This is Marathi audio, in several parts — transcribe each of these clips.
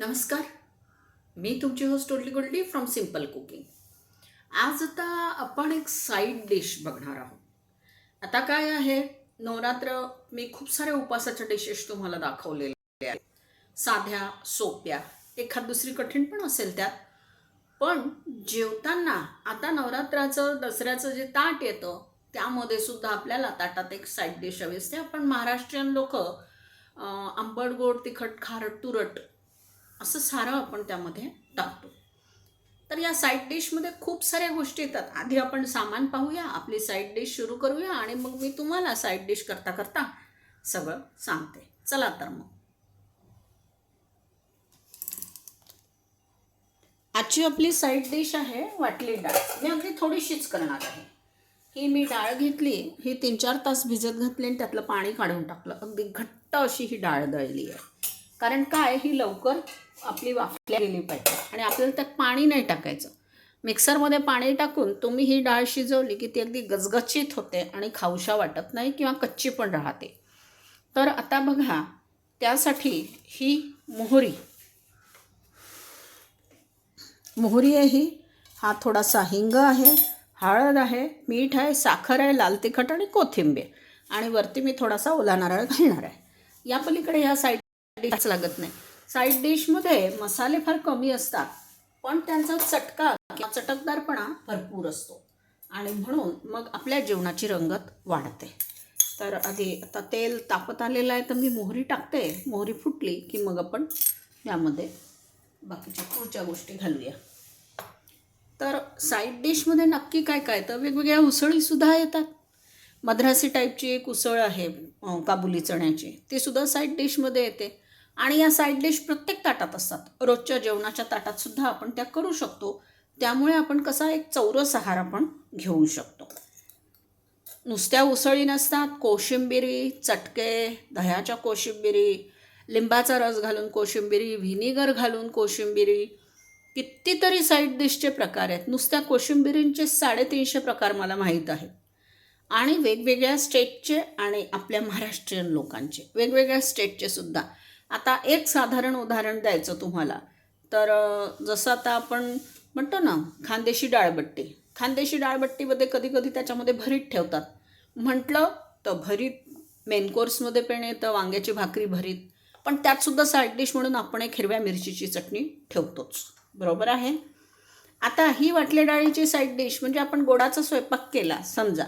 नमस्कार. मी तुमची होस्ट ओडली गोल्डी फ्रॉम सिंपल कुकिंग आज आता आपण एक साईड डिश बघणार आहोत. आता काय आहे? नवरात्र मी खूप साऱ्या उपासाच्या डिशेस तुम्हाला दाखवलेल्या आहेत. साध्या सोप्या एखाद दुसरी कठीण पण असेल त्यात. पण जेवताना आता नवरात्राचं दसऱ्याचं जे ताट येतं त्यामध्ये सुद्धा आपल्याला ताटात एक साईड डिश हवी असते. आपण महाराष्ट्रीयन लोक आंबट गोड तिखट खारट तुरट असं सारं आपण त्यामध्ये टाकतो. तर या साईड डिशमध्ये खूप साऱ्या गोष्टी येतात. आधी आपण सामान पाहूया आपली साईड डिश सुरू करूया आणि मग मी तुम्हाला साईड डिश करता करता सगळं सांगते. चला तर मग. आजची आपली साईड डिश आहे वाटली डाळ. मी अगदी थोडीशीच करणार आहे. ही मी डाळ घेतली ही तीन चार तास भिजत घातली आणि त्यातलं पाणी काढून टाकलं. अगदी घट्ट अशी ही डाळ दळली आहे. कारण काय? ही लवकर आपली वाफल्या गेली पाहिजे आणि आपल्याला त्यात पाणी नाही टाकायचं. मिक्सरमध्ये पाणी टाकून तुम्ही ही डाळ शिजवली की ती अगदी गजगचित होते आणि खाऊशा वाटत नाही किंवा कच्ची पण राहते. तर आता बघा त्यासाठी ही मोहरी. मोहरी आहे ही हा थोडासा हिंग आहे हळद आहे मीठ आहे साखर आहे लाल तिखट आणि कोथिंबीर. आणि वरती मी थोडासा ओला नारळ घालणार आहे. या पलीकडे ह्या साईड डिश लागत नाही. साईड डिशमध्ये मसाले फार कमी असतात पण त्यांचा चटका किंवा चटकदारपणा भरपूर असतो. आणि म्हणून मग आपल्या जेवणाची रंगत वाढते. तर आधी आता तेल तापत आलेलं आहे तर मी मोहरी टाकते. मोहरी फुटली की मग आपण यामध्ये बाकीच्या पुढच्या गोष्टी घालूया. तर साईड डिशमध्ये नक्की काय काय? तर वेगवेगळ्या उसळीसुद्धा येतात. मद्रासी टाईपची एक उसळ आहे काबुली चण्याची. ती सुद्धा साईड डिशमध्ये येते. आणि या साईड डिश प्रत्येक ताटात असतात. रोजच्या जेवणाच्या ताटात सुद्धा आपण त्या करू शकतो. त्यामुळे आपण कसा एक चौरस आहार आपण घेऊ शकतो. नुसत्या उसळी नसतात. कोशिंबिरी चटके दह्याच्या कोशिंबिरी लिंबाचा रस घालून कोशिंबिरी व्हिनेगर घालून कोशिंबिरी कितीतरी साईड डिशचे प्रकार आहेत. नुसत्या कोशिंबिरींचे साडेतीनशे प्रकार मला माहीत आहेत. आणि वेगवेगळ्या स्टेटचे आणि आपल्या महाराष्ट्रीयन लोकांचे. वेगवेगळ्या स्टेटचे सुद्धा. आता एक साधारण उदाहरण द्यायचं तुम्हाला. तर जसं आता आपण म्हणतो ना खानदेशी डाळबट्टी. खानदेशी डाळबट्टीमध्ये कधी कधी त्याच्यामध्ये भरीत ठेवतात. म्हटलं तर भरीत मेन कोर्समध्ये पण येतं वांग्याची भाकरी भरीत. पण त्यातसुद्धा साईड डिश म्हणून आपण एक हिरव्या मिरचीची चटणी ठेवतोच. बरोबर आहे? आता ही वाटल्या डाळीची साईड डिश म्हणजे आपण गोडाचा स्वयंपाक केला समजा.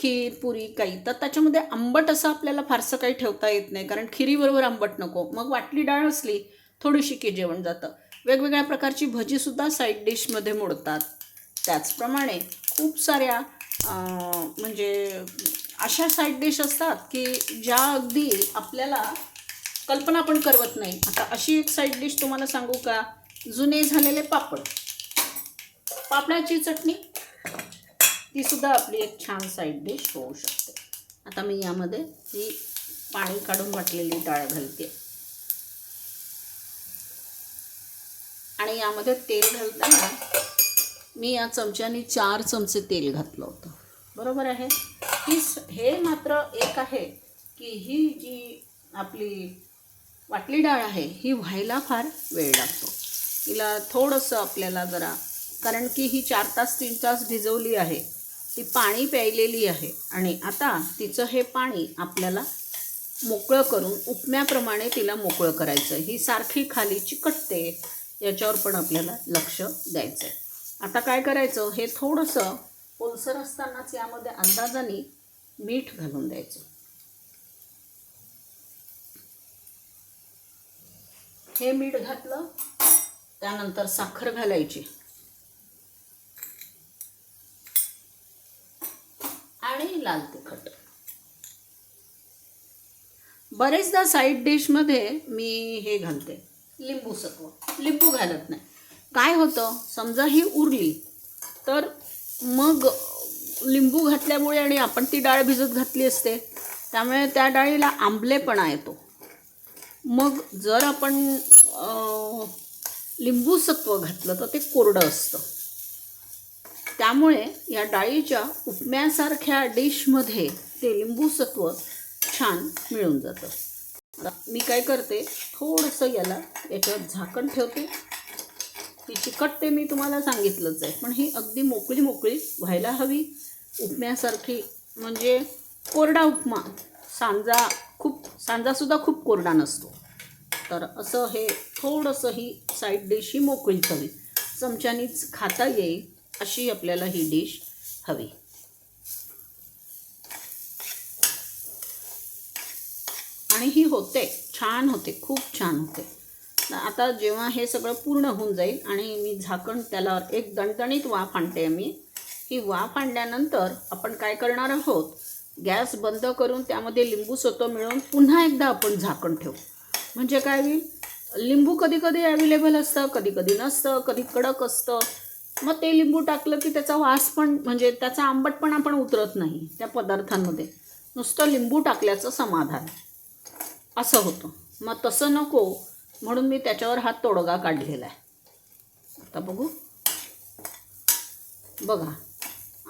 खीर पुरी काही. तर त्याच्यामध्ये आंबट असं आपल्याला फारसं काही ठेवता येत नाही कारण खिरीबरोबर आंबट नको. मग वाटली डाळ असली थोडीशी की जेवण जातं. वेगवेगळ्या प्रकारची भजीसुद्धा साईड डिशमध्ये मोडतात. त्याचप्रमाणे खूप साऱ्या म्हणजे अशा साईड डिश असतात की ज्या अगदी आपल्याला कल्पना पण करवत नाही. आता अशी एक साईड डिश तुम्हाला सांगू का? जुने झालेले पापड. पापडाची चटणी ती सुद्धा आपली एक छान साईड डिश होऊ शकते. आता मी यामध्ये ही पाणी काढून वाटलेली डाळ घालते. आणि यामध्ये तेल घालताना मी या चमच्याने चार चमचे तेल घातलं होतं. बरोबर आहे? ही हे मात्र एक आहे की ही जी आपली वाटली डाळ आहे ही व्हायला फार वेळ लागतो. तिला थोडंसं आपल्याला जरा कारण की ही चार तास तीन तास भिजवली आहे. ती पाणी प्यायलेली आहे. आणि आता तिचं हे पाणी आपल्याला मोकळं करून उपम्याप्रमाणे तिला मोकळं करायचं ही सारखी खाली चिकटते याच्यावर पण आपल्याला लक्ष द्यायचं आहे आता काय करायचं? हे थोडंसं ओलसर असतानाच यामध्ये अंदाजाने मीठ घालून द्यायचं. हे मीठ घातलं त्यानंतर साखर घालायची. आणि लाल तिखट. बरेचदा साईड डिशमध्ये मी हे घालते. लिंबू सत्व लिंबू घालत नाही. काय होतं? समजा ही उरली तर मग लिंबू घातल्यामुळे आणि आपण ती डाळ भिजत घातली असते त्यामुळे त्या डाळीला आंबलेपणा येतो. मग जर आपण लिंबू सत्व घातलं तर ते कोरडं असतं. त्यामुळे या डाळीच्या उपम्यासारख्या डिशमध्ये ते लिंबूसत्व छान मिळून जातं. आता मी काय करते थोडंसं याला याच्यावर झाकण ठेवते. ही चिकटते मी तुम्हाला सांगितलंच आहे पण ही अगदी मोकळी मोकळी व्हायला हवी. उपम्यासारखी म्हणजे कोरडा उपमा सांजा खूप सांजासुद्धा खूप कोरडा नसतो. तर असं हे थोडंसं ही साईड डिश ही मोकळीच हवी चमच्यानीच खाता येईल. अशी आपल्याला ही डिश हवी. आणि ही होते छान होते खूप छान होते. आता जेव्हा हे सगळं पूर्ण होऊन जाईल आणि मी झाकण त्याला एक दणदणीत वाफ आणते मी ही वाफ आणल्यानंतर आपण काय करणार आहोत? गॅस बंद करून त्यामध्ये लिंबू सोतो मिळवून पुन्हा एकदा आपण झाकण ठेवू. म्हणजे काय होईल? लिंबू कधी कधी अवेलेबल असतं कधी कधी नसतं कधी कडक असतं. मग ते लिंबू टाकलं की त्याचा वास पण म्हणजे त्याचा आंबटपणा पण उतरत नाही त्या पदार्थांमध्ये. नुसतं लिंबू टाकल्याचं समाधान. असं होतं. मग तसं नको म्हणून मी त्याच्यावर हा तोडगा काढलेला आहे आता बघू. बघा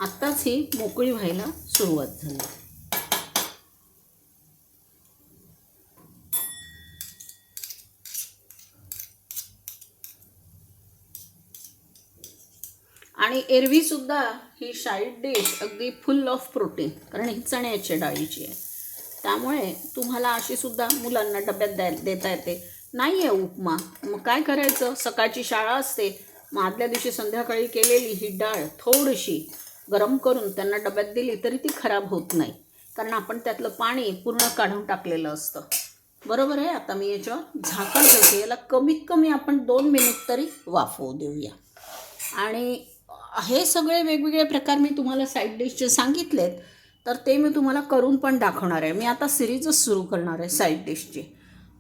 आत्ताच ही मोकळी व्हायला सुरुवात झाली. आणि एरवीसुद्धा ही साईड डिश अगदी फुल ऑफ प्रोटीन कारण ही चण्याच्या डाळीची आहे. त्यामुळे तुम्हाला अशी सुद्धा मुलांना डब्यात द्या देता येते. नाही आहे उपमा. मग काय करायचं? सकाळची शाळा असते. मग आदल्या दिवशी संध्याकाळी केलेली ही डाळ थोडीशी गरम करून त्यांना डब्यात दिली तरी ती खराब होत नाही. कारण आपण त्यातलं पाणी पूर्ण काढून टाकलेलं असतं. बरोबर आहे? आता मी याच्यावर झाकण ठेवते. याला कमीत कमी आपण दोन मिनिट तरी वाफवू देऊया. आणि हे सगळे वेगवेगळे प्रकार मी तुम्हाला साईड डिशचे सांगितलेत तर ते मी तुम्हाला करून पण दाखवणार आहे. मी आता सिरीजच सुरू करणार आहे साईड डिशची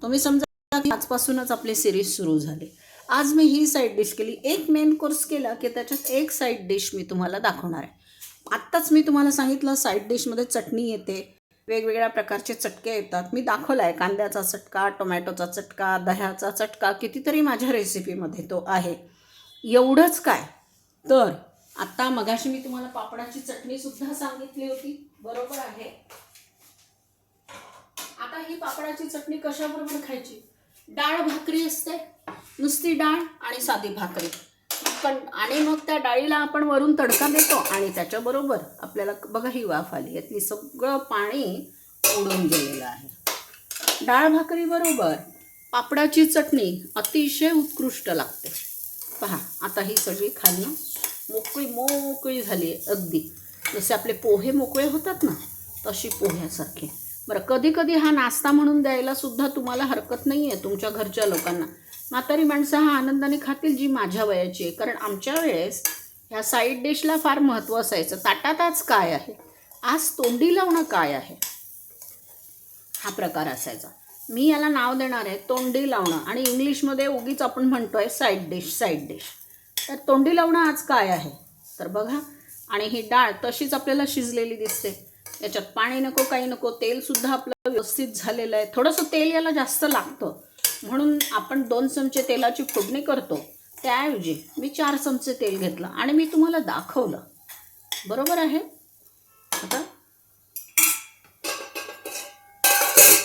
तुम्ही समजा की आजपासूनच आपली सिरीज सुरू झाली. आज मी ही साईड डिश केली. एक मेन कोर्स केला की त्याच्यात एक साईड डिश मी तुम्हाला दाखवणार आहे. आत्ताच मी तुम्हाला सांगितलं साईड डिशमध्ये चटणी येते. वेगवेगळ्या प्रकारचे चटके येतात. मी दाखवला आहे कांद्याचा चटका टोमॅटोचा चटका दह्याचा चटका कितीतरी माझ्या रेसिपीमध्ये तो आहे. एवढंच काय? तर आता मगाशी मी तुम्हाला पापडाची चटणी सुद्धा सांगितली होती. बरोबर आहे. आता ही पापडाची चटणी कशाबरोबर खायची? डाळ भाकरी असते. नुसती डाळ आणि साधी भाकरी. पण आणि मग त्या डाळीला आपण वरून तडका देतो आणि त्याच्याबरोबर आपल्याला बघा ही वाफ आली. यातली सगळं पाणी उडून गेलेलं आहे. डाळ भाकरी बरोबर पापडाची चटणी अतिशय उत्कृष्ट लागते. पहा आता ही सगळी खाणं मोकळी मोकळी झाली आहे अगदी. जसे आपले पोहे मोकळे होतात ना तशी पोह्यासारखे. बरं कधी कधी हा नाश्ता म्हणून द्यायला सुद्धा तुम्हाला हरकत नाही आहे तुमच्या घरच्या लोकांना. म्हातारी माणसं हा आनंदाने खातील जी माझ्या वयाची आहे. कारण आमच्या वेळेस ह्या साईड डिशला फार महत्त्व असायचं. ताटात आज काय आहे? आज तोंडी लावणं काय आहे? हा प्रकार असायचा. मी याला नाव देणार आहे तोंडी लावणं. आणि इंग्लिशमध्ये उगीच आपण म्हणतो आहे साईड डिश साईड डिश तर तोंडी लावणं आज काय आहे? तर बघा आणि ही डाळ तशीच आपल्याला शिजलेली दिसते. याच्यात पाणी नको काही नको तेलसुद्धा आपलं व्यवस्थित झालेलं आहे. थोडंसं तेल याला जास्त लागतं. म्हणून आपण दोन चमचे तेलाची फोडणी करतो. त्याऐवजी मी चार चमचे तेल घेतलं आणि मी तुम्हाला दाखवलं. बरोबर आहे? आता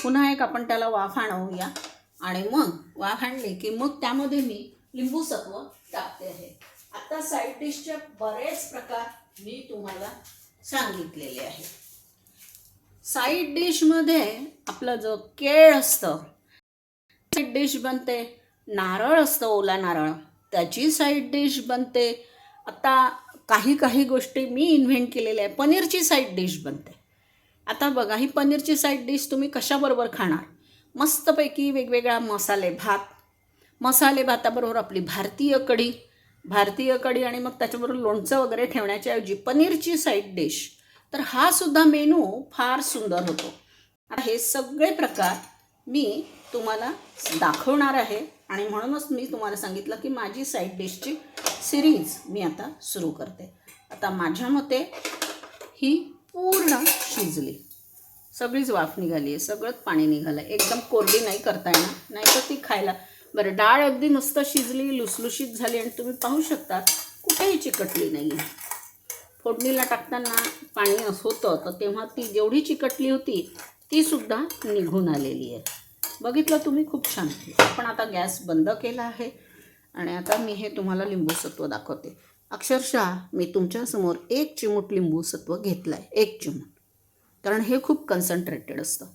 पुन्हा एक आपण त्याला वाफ आणवूया आणि मग वाफ आणली की मग त्यामध्ये मी लिंबू सत्व टाकते आहे. आता साईड डिशचे बरेच प्रकार मी तुम्हाला सांगितलेले आहे साईड डिशमध्ये आपलं जो केळ असतं साईड डिश बनते नारळ असतं ओला नारळ. त्याची साईड डिश बनते. आता काही काही गोष्टी मी इन्व्हेंट केलेल्या आहे पनीरची साईड डिश बनते. आता बघा ही पनीरची साईड डिश तुम्ही कशाबरोबर खाणार? मस्तपैकी वेगवेगळा मसाले भात मसाले भाताबरोबर आपली भारतीय कढी. भारतीय कढी आणि मग त्याच्याबरोबर लोणचं वगैरे ठेवण्याच्या ऐवजी पनीरची साईड डिश तर हा सुद्धा मेनू फार सुंदर होतो. हे सगळे प्रकार मी तुम्हाला दाखवणार आहे आणि म्हणूनच मी तुम्हाला सांगितलं की माझी साईड डिशची सिरीज मी आता सुरू करते. आता माझ्या मते ही पूर्ण शिजली. सगळीच वाफ निघाली आहे सगळंच पाणी निघालं एकदम कोरडी नाही करता येणार नाही तर ती खायला बरं डाळ अगदी मस्त शिजली लुसलुशीत झाली आणि तुम्ही पाहू शकता कुठेही चिकटली नाही. आहे फोडणीला टाकताना पाणी होतं तर तेव्हा ती जेवढी चिकटली होती तीसुद्धा निघून आलेली आहे. बघितलं तुम्ही खूप छान. आपण आता गॅस बंद केला आहे आणि आता मी हे तुम्हाला लिंबूसत्व दाखवते. अक्षरशः मी तुमच्यासमोर एक चिमूट लिंबूसत्व घेतलं आहे एक चिमूट. कारण हे खूप कन्सन्ट्रेटेड असतं.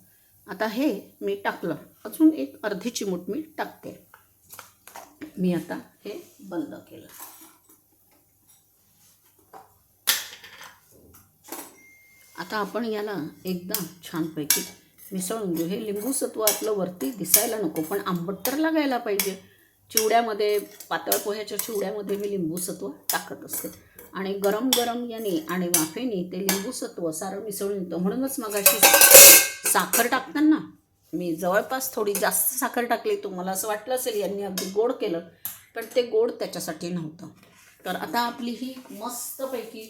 आता हे मी टाकलं. अजून एक अर्धी चिमूट मी टाकते. मी आता हे बंद केलं. आता आपण याला एकदम छानपैकी मिसळून घेऊ. हे लिंबूसत्व आपलं वरती दिसायला नको पण आंबट तर लागायला पाहिजे. चिवड्यामध्ये पातळ पोह्याच्या चिवड्यामध्ये मी लिंबूसत्व टाकत असते. आणि गरम गरम याने आणि वाफेने ते लिंबूसत्व सारं मिसळून येतं. म्हणूनच मग अशी साखर टाकताना मी जवळपास थोडी जास्त साखर टाकली तुम्हाला असं वाटलं असेल यांनी अगदी गोड केलं पण ते गोड त्याच्यासाठी नव्हतं. तर आता आपली ही मस्तपैकी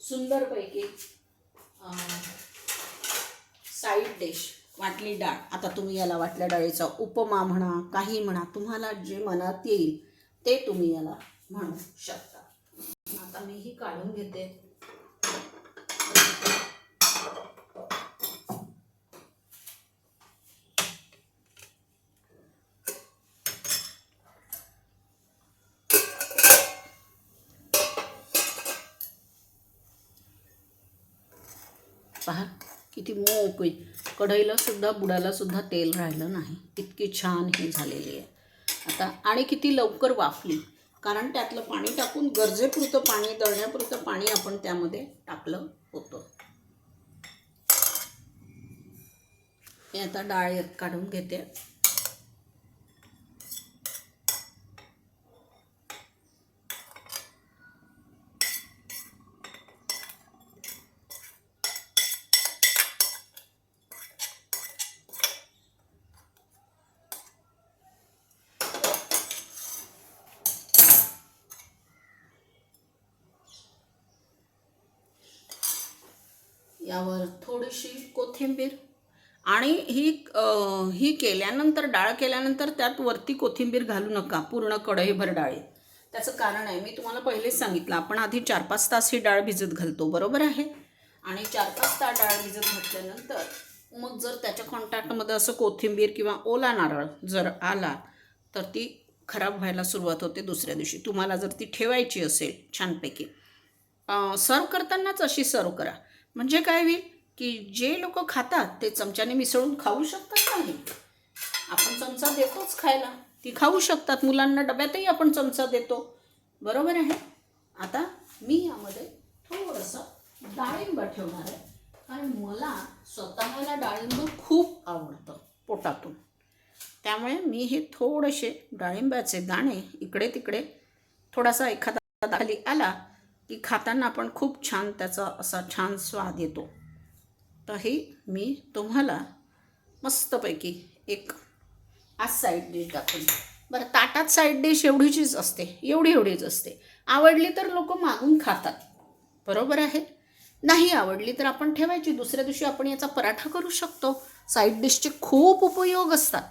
सुंदरपैकी साईड डिश वाटली डाळ. आता तुम्ही याला वाटल्या डाळीचा उपमा म्हणा काही म्हणा तुम्हाला जे मनात येईल ते तुम्ही याला म्हणू शकता. आता मी ही काढून घेते. पहा किती मोकळी. कढईला सुद्धा तेल राहिलं नाही. इतकी छान ही झालेली आहे. आता आणि किती लवकर वाफली. कारण त्यातलं पाणी टाकून गरजेपुरतं पाणी दळण्यापुरतं पाणी आपण त्यामध्ये टाकलं होतं. मी आता डाळ काढून घेते. यावर थोडीशी कोथिंबीर आणि ही ही केल्यानंतर डाळ केल्यानंतर त्यात वरती कोथिंबीर घालू नका पूर्ण कढईभर डाळी. त्याचं कारण आहे मी तुम्हाला पहिलेच सांगितलं आपण आधी चार पाच तास ही डाळ भिजत घालतो बरोबर आहे? आणि चार पाच तास डाळ भिजत घातल्यानंतर मग जर त्याच्या कॉन्टॅक्टमध्ये असं कोथिंबीर किंवा ओला नारळ जर आला तर ती खराब व्हायला सुरुवात होते दुसऱ्या दिवशी. तुम्हाला जर ती ठेवायची असेल छानपैकी सर्व करतानाच अशी सर्व करा. म्हणजे काय होईल? की जे लोक खातात ते चमच्याने मिसळून खाऊ शकतात नाही. आपण चमचा देतोच खायला. ती खाऊ शकतात. मुलांना डब्यातही आपण चमचा देतो. बरोबर आहे? आता मी यामध्ये थोडंसं डाळिंब ठेवणार आहे. कारण मला स्वतःला डाळिंब खूप आवडतं पोटातून. त्यामुळे मी हे थोडेसे डाळिंबाचे दाणे इकडे तिकडे थोडासा एखादा खाली आला की खाताना पण खूप छान त्याचा असा छान स्वाद येतो. तर हे मी तुम्हाला मस्तपैकी एक आज साईड डिश दाखवली. बरं ताटात साईड डिश एवढीचीच असते एवढी एवढीच असते. आवडली तर लोक मागून खातात. बरोबर आहे? नाही आवडली तर आपण ठेवायची. दुसऱ्या दिवशी आपण याचा पराठा करू शकतो. साईड डिशचे खूप उपयोग असतात.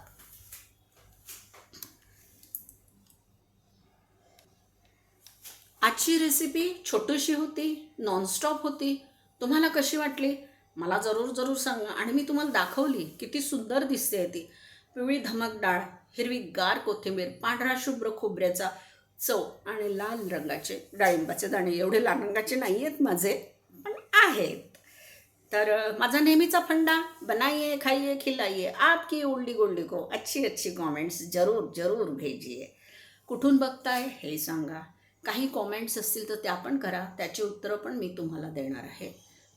आजची रेसिपी छोटीशी होती नॉनस्टॉप होती. तुम्हाला कशी वाटली? मला जरूर जरूर सांगा. आणि मी तुम्हाला दाखवली किती सुंदर दिसते ती. पिवळी धमक डाळ हिरवी गार कोथिंबीर पांढरा शुभ्र खोबऱ्याचा चव आणि लाल रंगाचे डाळिंबाचे दाणे. एवढे लाल रंगाचे नाही आहेत माझे पण आहेत. तर माझा नेहमीचा फंडा बनाइए खाइए खिलाइए आपकी उल्डी गोल्डी को अच्छी अच्छी कॉमेंट्स जरूर जरूर भेजिए. कुठून बघताय हे सांगा. काही कॉमेंट्स असतील तर त्या पण करा. त्याची उत्तरं पण मी तुम्हाला देणार आहे.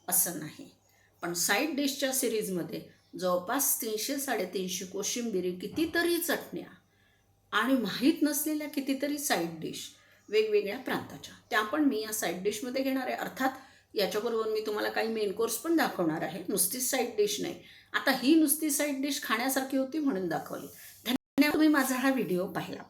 असं नाही. पण साईड डिशच्या सिरीजमध्ये जवळपास तीनशे साडेतीनशे कोशिंबिरी कितीतरी चटण्या आणि माहीत नसलेल्या कितीतरी साईड डिश वेगवेगळ्या प्रांताच्या. त्या पण मी या साईड डिशमध्ये घेणार आहे. अर्थात याच्याबरोबर मी तुम्हाला काही मेन कोर्स पण दाखवणार आहे. नुसतीच साईड डिश नाही. आता ही नुसती साईड डिश खाण्यासारखी होती म्हणून दाखवली. धन्यवाद. तुम्ही माझा हा व्हिडिओ पाहिला.